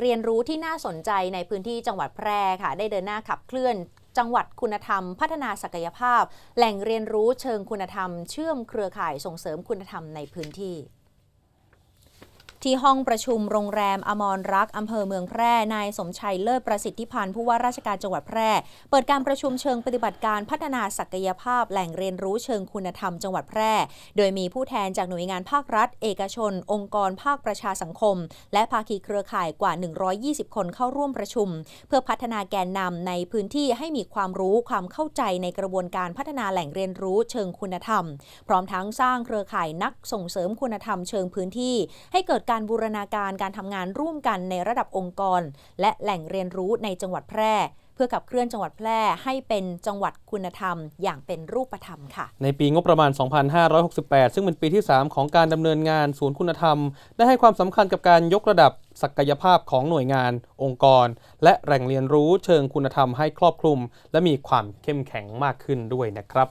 เรียนรู้ที่น่าสนใจในพื้นที่จังหวัดแพร่ค่ะ ได้เดินหน้าขับเคลื่อนจังหวัดคุณธรรม พัฒนาศักยภาพ แหล่งเรียนรู้เชิงคุณธรรม เชื่อมเครือข่ายส่งเสริมคุณธรรมในพื้นที่ ที่ห้องประชุมโรงแรมอมรรักษ์อำเภอเมืองแพร่ นายสมชัยเลิศประสิทธิพันธ์ผู้ว่าราชการจังหวัดแพร่ เปิดการประชุมเชิงปฏิบัติการพัฒนาศักยภาพแหล่งเรียนรู้เชิงคุณธรรมจังหวัดแพร่ โดยมีผู้แทนจากหน่วยงานภาครัฐ เอกชน องค์กรภาคประชาสังคม และภาคีเครือข่ายกว่า 120 คนเข้าร่วมประชุม เพื่อพัฒนาแกนนำในพื้นที่ให้มีความรู้ความเข้าใจในกระบวนการพัฒนาแหล่งเรียนรู้เชิงคุณธรรม พร้อมทั้งสร้างเครือข่ายนักส่งเสริมคุณธรรมเชิงพื้นที่ ให้เกิดการบูรณาการการทำงานร่วมกันในระดับองค์กร และแหล่งเรียนรู้ในจังหวัดแพร่ เพื่อขับเคลื่อนจังหวัดแพร่ให้เป็นจังหวัดคุณธรรม อย่างเป็นรูปธรรมค่ะ ในปีงบประมาณ 2568 ซึ่งเป็นปีที่ 3 ของการดำเนินงานศูนย์คุณธรรม ได้ให้ความสำคัญกับการยกระดับศักยภาพของหน่วยงาน องค์กร และแหล่งเรียนรู้เชิงคุณธรรมให้ครอบคลุม และมีความเข้มแข็งมากขึ้นด้วยนะครับ